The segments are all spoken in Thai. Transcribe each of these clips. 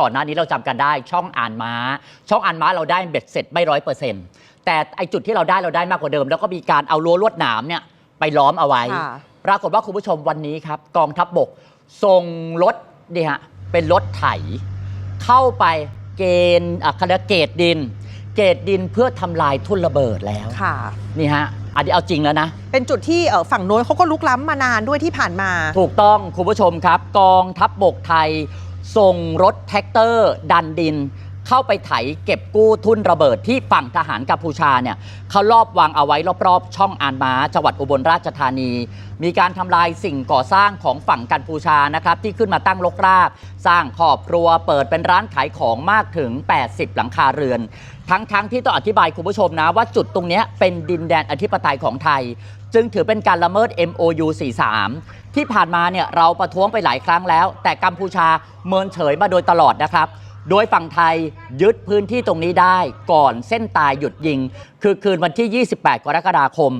ก่อนหน้านี้เราจำกันได้ช่องอ่านม้า ช่องอ่านม้าเราได้เบ็ดเสร็จไม่ร้อยเปอร์เซ็นต์แต่ไอจุดที่เราได้เราได้มากกว่าเดิม แล้วก็มีการเอารั้วลวดหนามเนี่ยไปล้อมเอาไว้ค่ะปรากฏว่าคุณผู้ชมวันนี้ครับ กองทัพบบกส่งรถนี่ฮะเป็นรถไถ เข้าไปเกณฑ์อะคาเกตดิน เกตดินเพื่อทำลายทุ่นระเบิดแล้วค่ะนี่ฮะอันนี้เอาจริงแล้วนะ เป็นจุดที่เอ่อฝั่งโน้นเขาก็ลุกล้ำมานานด้วยที่ผ่านมา ถูกต้องคุณผู้ชมครับ กองทัพบบกไทย ส่งรถแท็กเตอร์ ดันดิน เข้าไปไถเก็บกู้ทุ่นระเบิดที่ฝั่งทหารกัมพูชาเนี่ยเขาลอบวางเอาไว้รอบๆ ช่องอานม้าจังหวัดอุบลราชธานี มีการทำลายสิ่งก่อสร้างของฝั่งกัมพูชานะครับที่ขึ้นมาตั้งรกราก สร้างครอบครัวเปิดเป็นร้านขายของมากถึง 80 หลังคาเรือน ทั้งๆที่ต้องอธิบายคุณผู้ชมนะว่าจุดตรงเนี้ยเป็นดินแดนอธิปไตยของไทย จึงถือเป็นการละเมิด MOU 43 ที่ผ่านมาเนี่ยเราประท้วงไปหลายครั้งแล้ว แต่กัมพูชาเมินเฉยมาโดยตลอดนะครับ โดยฝั่งไทยยึดพื้นที่ตรงนี้ได้ก่อนเส้นตายหยุดยิง คือคืนวันที่ 28 กรกฎาคม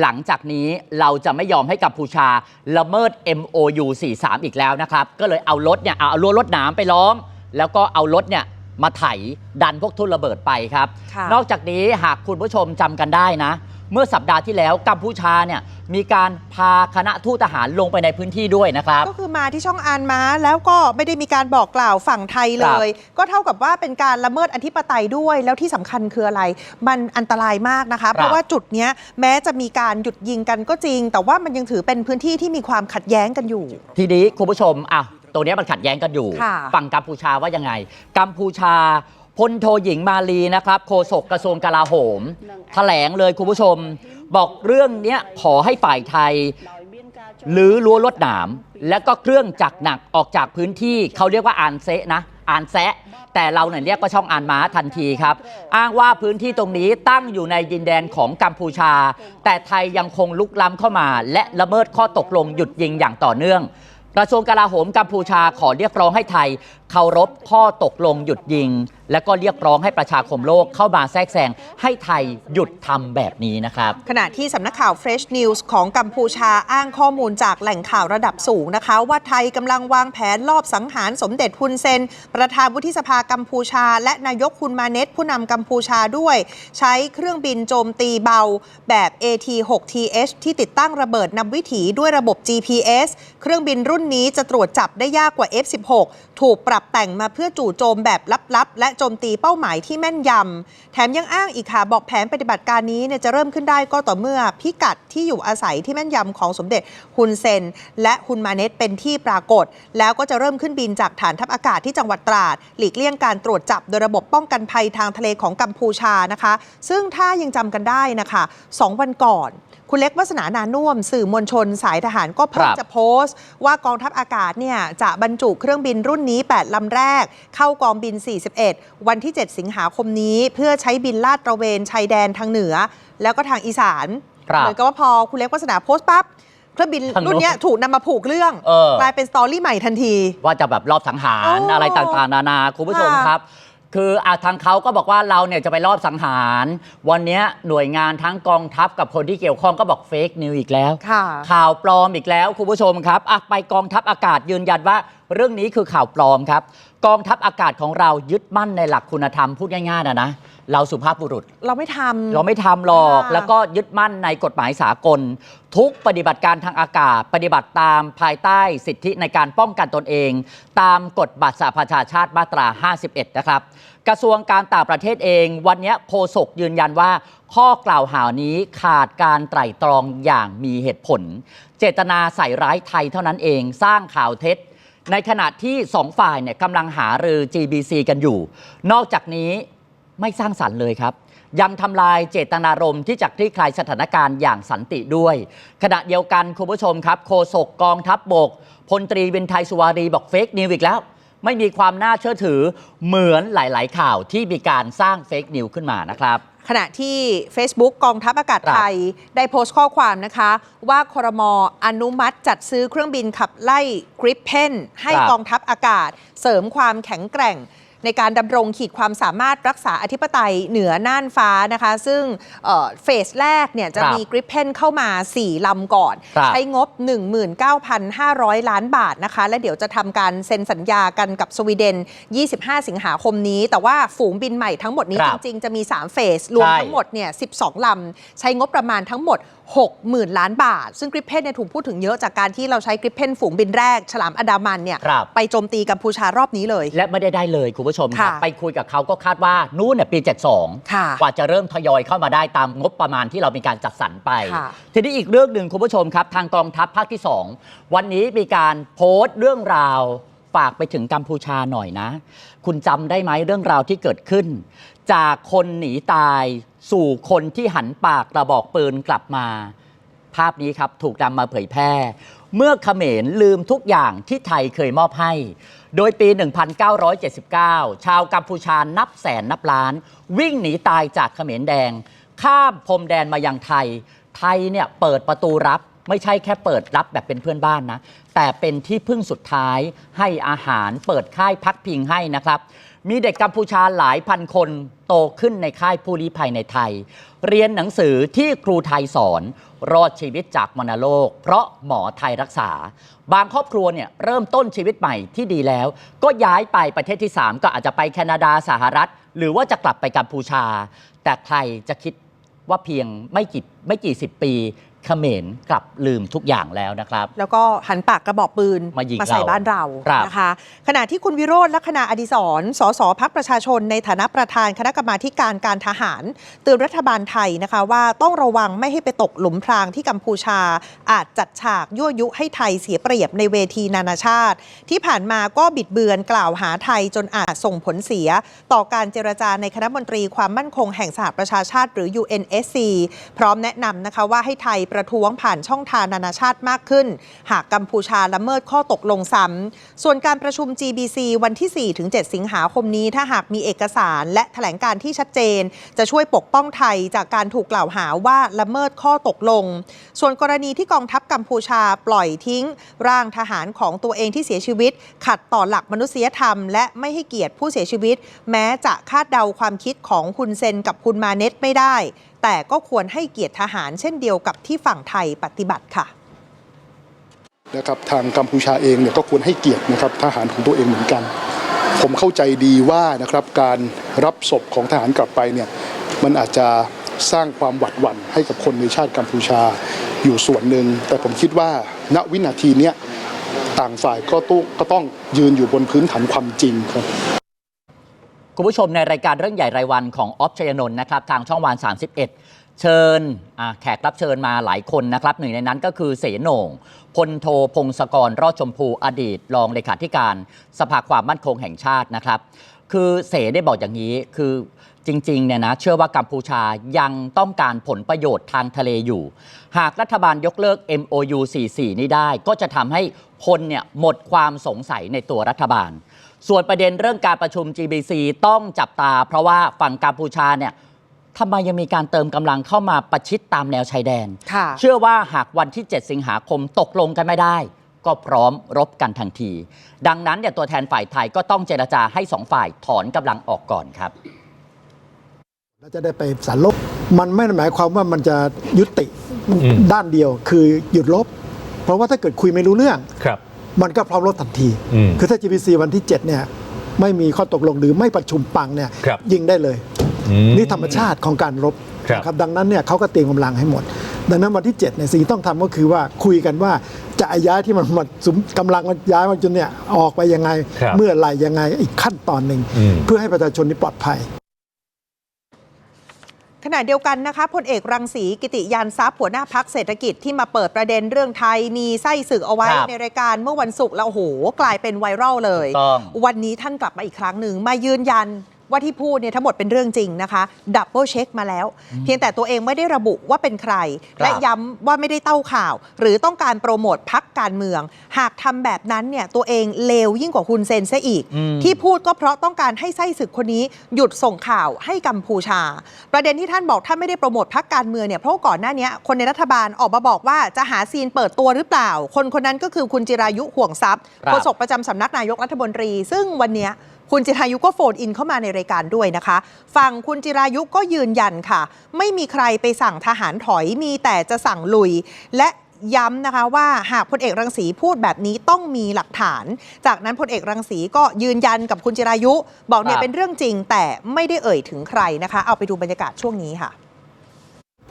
หลังจากนี้เราจะไม่ยอมให้กัมพูชาละเมิด MOU 43 อีกแล้วนะครับ ก็เลยเอารถเนี่ยเอาเอารั้วรถหนามไปล้อม แล้วก็เอารถเนี่ยมาไถดันพวกทุ่นระเบิดไปครับค่ะนอกจากนี้หากคุณผู้ชมจำกันได้นะ เมื่อสัปดาห์ที่แล้วกัมพูชาเนี่ยมีการพาคณะทูตทหารลงไปในพื้นที่ด้วยนะครับ ก็คือมาที่ช่องอานม้าแล้วก็ไม่ได้มีการบอกกล่าวฝั่งไทยเลย ก็เท่ากับว่าเป็นการละเมิดอธิปไตยด้วย แล้วที่สำคัญคืออะไร มันอันตรายมากนะคะ เพราะว่าจุดเนี้ยแม้จะมีการหยุดยิงกันก็จริง แต่ว่ามันยังถือเป็นพื้นที่ที่มีความขัดแย้งกันอยู่ ทีนี้คุณผู้ชมอะตรงเนี้ยมันขัดแย้งกันอยู่ค่ะฝั่งกัมพูชาว่ายังไง กัมพูชา พลโทหญิงมาลีนะครับโฆษกกระทรวงกลาโหม แถลงเลยคุณผู้ชม บอกเรื่องเนี้ยขอให้ฝ่ายไทยหรือรั้วลวดหนาม แล้วก็เครื่องจักรหนักออกจากพื้นที่เขาเรียกว่าอานเซะนะอานแซะ แต่เราเนี่ยเรียกว่าช่องอานม้าทันทีครับ อ้างว่าพื้นที่ตรงนี้ตั้งอยู่ในดินแดนของกัมพูชา แต่ไทยยังคงลุกล้ำเข้ามา และละเมิดข้อตกลงหยุดยิงอย่างต่อเนื่องกระทรวงกลาโหมกัมพูชาขอเรียกร้องให้ไทย เคารพข้อตกลงหยุดยิง และก็เรียกร้องให้ประชาคมโลกเข้ามาแทรกแซงให้ไทยหยุดทำแบบนี้นะครับ ขณะที่สำนักข่าว Fresh News ของกัมพูชาอ้างข้อมูลจากแหล่งข่าวระดับสูงนะคะ ว่าไทยกำลังวางแผนลอบสังหารสมเด็จฮุนเซน ประธานวุฒิสภากัมพูชา และนายกฮุนมาเนตผู้นำกัมพูชาด้วย ใช้เครื่องบินโจมตีเบาแบบ AT-6TH ที่ติดตั้งระเบิดนำวิถีด้วยระบบ GPS เครื่องบินรุ่นนี้จะตรวจจับได้ยากกว่า F-16 ถูกปรับแต่งมาเพื่อจู่โจมแบบลับๆ และโจมตีเป้าหมายที่แม่นยำ แถมยังอ้างอีกค่ะบอกแผนปฏิบัติการนี้เนี่ยจะเริ่มขึ้นได้ก็ต่อเมื่อพิกัดที่อยู่อาศัยที่แม่นยำของสมเด็จฮุนเซน และฮุนมาเนตเป็นที่ปรากฏ แล้วก็จะเริ่มขึ้นบินจากฐานทัพอากาศที่จังหวัดตราด หลีกเลี่ยงการตรวจจับโดยระบบป้องกันภัยทางทะเลของกัมพูชานะคะ ซึ่งถ้ายังจำกันได้นะคะสองวันก่อน คุณเล็กวัฒนานานุ่วมสื่อมวลชนสายทหารก็เพิ่งครับจะโพสต์ ว่ากองทัพอากาศเนี่ยจะบรรจุเครื่องบินรุ่นนี้ 8 ลำแรก เข้ากองบิน 41 วันที่ 7 สิงหาคมนี้ เพื่อใช้บินลาดตระเวนชายแดนทางเหนือ แล้วก็ทางอีสานครับเหมือนกับว่าพอคุณเล็กวัฒนาโพสต์ปั๊บเครื่องบินทางโน้นรุ่นเนี้ยถูกนำมาผูกเรื่องเออกลายเป็นสตอรี่ใหม่ทันที ว่าจะแบบรอบสังหารอ๋อออะไรต่างๆ นานาคุณผู้ชมค่ะครับ คืออาทางเขาก็บอกว่าเราเนี่ยจะไปรอบสังหาร วันเนี้ยหน่วยงานทั้งกองทัพกับคนที่เกี่ยวข้องก็บอกเฟกนิวอีกแล้ว ค่ะ ข่าวปลอมอีกแล้วคุณผู้ชมครับอะไปกองทัพอากาศยืนยันว่า เรื่องนี้คือข่าวปลอมครับ กองทัพอากาศของเรายึดมั่นในหลักคุณธรรมพูดง่ายๆนะนะ เราสุภาพบุรุษ เราไม่ทำ เราไม่ทำหรอก ค่ะ แล้วก็ยึดมั่นในกฎหมายสากล ทุกปฏิบัติการทางอากาศ ปฏิบัติตามภายใต้สิทธิในการป้องกันตนเอง ตามกฎบัตรสหประชาชาติมาตรา 51 นะครับ กระทรวงการต่างประเทศเอง วันนี้โฆษกยืนยันว่า ข้อกล่าวหานี้ขาดการไตร่ตรองอย่างมีเหตุผล เจตนาใส่ร้ายไทยเท่านั้นเองสร้างข่าวเท็จ ในขณะที่สองฝ่ายเนี่ยกำลังหารือ GBC กันอยู่ นอกจากนี้ ไม่สร้างสรรค์เลยครับยังทำลายเจตนารมณ์ที่จะคลี่คลายสถานการณ์อย่างสันติด้วย ขณะเดียวกันคุณผู้ชมครับ โฆษกกองทัพบบกพลตรีวินไทยสุวารีบอกเฟกนิวอีกแล้ว ไม่มีความน่าเชื่อถือเหมือนหลาย ๆ ข่าวที่มีการสร้างเฟกนิวขึ้นมานะครับ ขณะที่ Facebook กองทัพอากาศครับ ไทย ได้โพสต์ข้อความนะคะ ว่าครมอนุมัติจัดซื้อเครื่องบินขับไล่กริปเพนให้ครับกองทัพอากาศ เสริมความแข็งแกร่ง ในการดำรงขีดความสามารถรักษาอธิปไตยเหนือน่านฟ้านะคะ ซึ่งเอ่อเฟสแรกเนี่ยจะครับมีกริปเพนเข้ามา 4 ลำก่อนครับใช้งบ 19,500 ล้านบาทนะคะ และเดี๋ยวจะทำการเซ็นสัญญากันกับสวีเดน 25 สิงหาคมนี้ แต่ว่าฝูงบินใหม่ทั้งหมดนี้คจรับริง ๆ จะมี 3 เฟส รวมใช่ทั้งหมดเนี่ย 12 ลำ ใช้งบประมาณทั้งหมด60,000 ล้านบาท ซึ่งกริปเพนเนี่ยถูกพูดถึงเยอะจากการที่เราใช้กริปเพนฝูงบินแรก ฉลามอันดามันเนี่ยครับไปโจมตีกัมพูชารอบนี้เลย และไม่ได้ได้เลยคุณผู้ชมครับ ค่ะไปคุยกับเขาก็คาดว่านู่นเนี่ยปี72ค่ะกว่าจะเริ่มทยอยเข้ามาได้ตามงบประมาณที่เรามีการจัดสรรไป ค่ะทีนี้อีกเรื่องหนึ่งคุณผู้ชมครับ ทางกองทัพภาคที่ 2 วันนี้มีการโพสต์เรื่องราว ฝากไปถึงกัมพูชาหน่อยนะ คุณจำได้ไหมเรื่องราวที่เกิดขึ้น จากคนหนีตายสู่คนที่หันปากกระบอกปืนกลับมา ภาพนี้ครับถูกนำมาเผยแพร่ เมื่อเขมรลืมทุกอย่างที่ไทยเคยมอบให้ โดยปี 1979 ชาวกัมพูชานับแสนนับล้าน วิ่งหนีตายจากเขมรแดง ข้ามพรมแดนมายังไทย ไทยเนี่ยเปิดประตูรับ ไม่ใช่แค่เปิดรับแบบเป็นเพื่อนบ้านนะ แต่เป็นที่พึ่งสุดท้ายให้อาหารเปิดค่ายพักพิงให้นะครับ มีเด็กกัมพูชาหลายพันคนโตขึ้นในค่ายผู้ลี้ภัยในไทย เรียนหนังสือที่ครูไทยสอน รอดชีวิตจากมรณโรคเพราะหมอไทยรักษา บางครอบครัวเนี่ยเริ่มต้นชีวิตใหม่ที่ดีแล้ว ก็ย้ายไปประเทศที่ 3 ก็อาจจะไปแคนาดาสหรัฐ หรือว่าจะกลับไปกัมพูชา แต่ใครจะคิดว่าเพียงไม่กี่ไม่กี่สิบปี เขมรกลับลืมทุกอย่างแล้วนะครับ แล้วก็หันปากกระบอกปืนมายิงใส่เราบ้านเราครับนะคะ ขณะที่คุณวิโรธลักษณะอดิศรสสพักประชาชนในฐานะประธานคณะกรรมาธิการการทหารเตือนรัฐบาลไทยนะคะว่าต้องระวังไม่ให้ไปตกหลุมพรางที่กัมพูชา อาจจัดฉากยั่วยุให้ไทยเสียเปรียบในเวทีนานาชาติ ที่ผ่านมาก็บิดเบือนกล่าวหาไทยจนอาจส่งผลเสีย ต่อการเจรจาในคณะมนตรีความมั่นคงแห่งสหประชาชาติหรือ UNSC พร้อมแนะนำนะคะว่าให้ไทยประท้วงผ่านช่องทางนานาชาติมากขึ้น หากกัมพูชาละเมิดข้อตกลงซ้ำส่วนการประชุม GBC วันที่ 4-7 สิงหาคมนี้ ถ้าหากมีเอกสารและแถลงการที่ชัดเจน จะช่วยปกป้องไทยจากการถูกกล่าวหาว่าละเมิดข้อตกลง ส่วนกรณีที่กองทัพกัมพูชาปล่อยทิ้ง ร่างทหารของตัวเองที่เสียชีวิต ขัดต่อหลักมนุษยธรรม และไม่ให้เกียรติผู้เสียชีวิต แม้จะคาดเดาความคิดของคุณเซนกับคุณมาเน็ตไม่ได้ แต่ก็ควรให้เกียรติทหารเช่นเดียวกับที่ฝั่งไทยปฏิบัติค่ะนะครับทางกัมพูชาเองเนี่ยก็ควรให้เกียรตินะครับทหารของตัวเองเหมือนกัน ผมเข้าใจดีว่านะครับการรับศพของทหารกลับไปเนี่ยมันอาจจะสร้างความหวาดหวั่นให้กับคนในชาติกัมพูชาอยู่ส่วนหนึ่ง แต่ผมคิดว่าณวินาทีเนี้ยต่างฝ่ายก็ต้องก็ต้องยืนอยู่บนพื้นฐานความจริงครับ คุณผู้ชมในรายการเรื่องใหญ่รายวันของออฟชัยนนท์นะครับทางช่องวัน 31 เชิญอ่าแขกรับเชิญมาหลายคนนะครับหนึ่งในนั้นก็คือเสโหน่งพลโทพงศกรรอดชมพูอดีต รองเลขาธิการ สภาความมั่นคงแห่งชาตินะครับ คือเสได้บอกอย่างนี้คือจริงๆเนี่ยนะเชื่อว่ากัมพูชายังต้องการผลประโยชน์ทางทะเลอยู่ หากรัฐบาลยกเลิก MOU 44 นี้ได้ ก็จะทำให้คนเนี่ยหมดความสงสัยในตัวรัฐบาล ส่วนประเด็นเรื่องการประชุม GBC ต้องจับตา เพราะว่าฝั่งกัมพูชาเนี่ยทำไมยังมีการเติมกำลังเข้ามาประชิดตามแนวชายแดน ค่ะ เชื่อว่าหากวันที่ 7 สิงหาคมตกลงกันไม่ได้ ก็พร้อมรบกันทันที ดังนั้นเนี่ยตัวแทนฝ่ายไทยก็ต้องเจรจาให้สองฝ่ายถอนกำลังออกก่อนครับ แล้วจะได้ไปสารลบ มันไม่ได้หมายความว่ามันจะยุติอืมด้านเดียวคือหยุดลบ เพราะว่าถ้าเกิดคุยไม่รู้เรื่อง ครับ มันก็พร้อมลบทันที อืมคือถ้า GPC วันที่ 7 เนี่ย ไม่มีข้อตกลงหรือไม่ประชุมปังเนี่ยครับยิงได้เลย อืมนี่ธรรมชาติของการรบครับ นะครับดังนั้นเนี่ยเขาก็เตรียมกำลังให้หมด ดังนั้นวันที่7เนี่ยสิ่งที่ต้องทำก็คือว่าคุยกันว่าจะย้ายที่มันมันสุมกำลังมันย้ายมันจนเนี่ยออกไปยังไง ครับเมื่อไหรยังไงอีกขั้นตอนหนึ่งอืม เพื่อให้ประชาชนนี่ปลอดภัย ขณะเดียวกันนะคะพลเอกรังสีกิติยานทรัพย์หัวหน้าพักเศรษฐกิจที่มาเปิดประเด็นเรื่องไทยมีไส้ศึกเอาไว้ครับในรายการเมื่อวันศุกร์แล้วโอ้โห กลายเป็นไวรัลเลย ถูกต้อง วันนี้ท่านกลับมาอีกครั้งหนึ่งมายืนยัน ว่าที่พูดเนี่ยทั้งหมดเป็นเรื่องจริงนะคะดับเบิลเช็คมาแล้ว เพียงแต่ตัวเองไม่ได้ระบุว่าเป็นใคร และย้ำว่าไม่ได้เต้าข่าว หรือต้องการโปรโมทพักการเมือง หากทำแบบนั้นเนี่ยตัวเองเลวยิ่งกว่าคุณเซนซะอีกอืมที่พูดก็เพราะต้องการให้ไส้ศึกคนนี้หยุดส่งข่าวให้กัมพูชา ประเด็นที่ท่านบอกท่านไม่ได้โปรโมทพักการเมืองเนี่ยเพราะว่าก่อนหน้านี้คนในรัฐบาลออกมาบอกว่าจะหาซีนเปิดตัวหรือเปล่า คนคนนั้นก็คือคุณจิรายุห่วงทรัพย์ครับโฆษกประจำสำนักนายกรัฐมนตรี ซึ่งวันเนี้ย คุณจิรายุก็โฟนอินเข้ามาในรายการด้วยนะคะ ฝั่งคุณจิรายุก็ยืนยันค่ะ ไม่มีใครไปสั่งทหารถอยมีแต่จะสั่งลุย และย้ำนะคะว่าหากพลเอกรังสีพูดแบบนี้ต้องมีหลักฐาน จากนั้นพลเอกรังสีก็ยืนยันกับคุณจิรายุ บอกเนี่คยรับเป็นเรื่องจริงแต่ไม่ได้เอ่ยถึงใครนะคะ เอาไปดูบรรยากาศช่วงนี้ค่ะ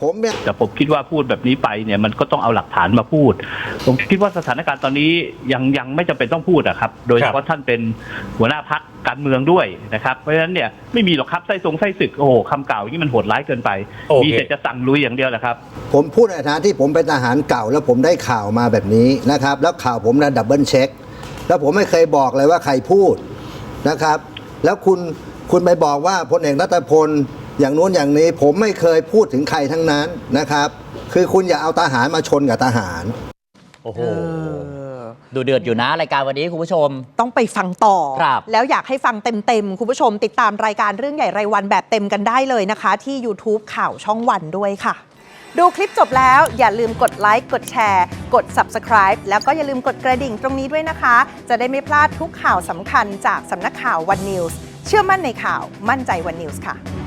ผมเนี่ยแต่ผมคิดว่าพูดแบบนี้ไปเนี่ยมันก็ต้องเอาหลักฐานมาพูด ผมคิดว่าสถานการณ์ตอนนี้ยังยังไม่จำเป็นต้องพูดอะครับ โดยเฉพาะท่านเป็นหัวหน้าพักการเมืองด้วยนะครับ เพราะฉะนั้นเนี่ยไม่มีหรอกครับไส้ทรงไส้ศึกโอ้โหคำกล่าวอย่างนี้มันโหดร้ายเกินไปโอเคมีแต่จะสั่งลุยอย่างเดียวแหละครับ ผมพูดในฐานะที่ผมเป็นทหารเก่า แล้วผมได้ข่าวมาแบบนี้นะครับ แล้วข่าวผมนะดับเบิลเช็ค แล้วผมไม่เคยบอกเลยว่าใครพูดนะครับ แล้วคุณคุณไปบอกว่าพลเอกรัตพล อย่างนู้นอย่างนี้ผมไม่เคยพูดถึงใครทั้งนั้นนะครับ คือคุณอย่าเอาทหารมาชนกับทหาร โอ้โหเออดูเดือดอยู่นะ รายการวันนี้คุณผู้ชม ต้องไปฟังต่อ ครับแล้วอยากให้ฟังเต็ม ๆ คุณผู้ชมติดตามรายการเรื่องใหญ่รายวันแบบเต็มกันได้เลยนะคะ ที่ YouTube ข่าวช่องวันด้วยค่ะ ดูคลิปจบแล้วอย่าลืมกดไลค์กดแชร์ กด Subscribe แล้วก็อย่าลืมกดกระดิ่งตรงนี้ด้วยนะคะ จะได้ไม่พลาดทุกข่าวสำคัญจากสำนักข่าววันนิวส์เชื่อมั่นในข่าวมั่นใจวันนิวส์ค่ะ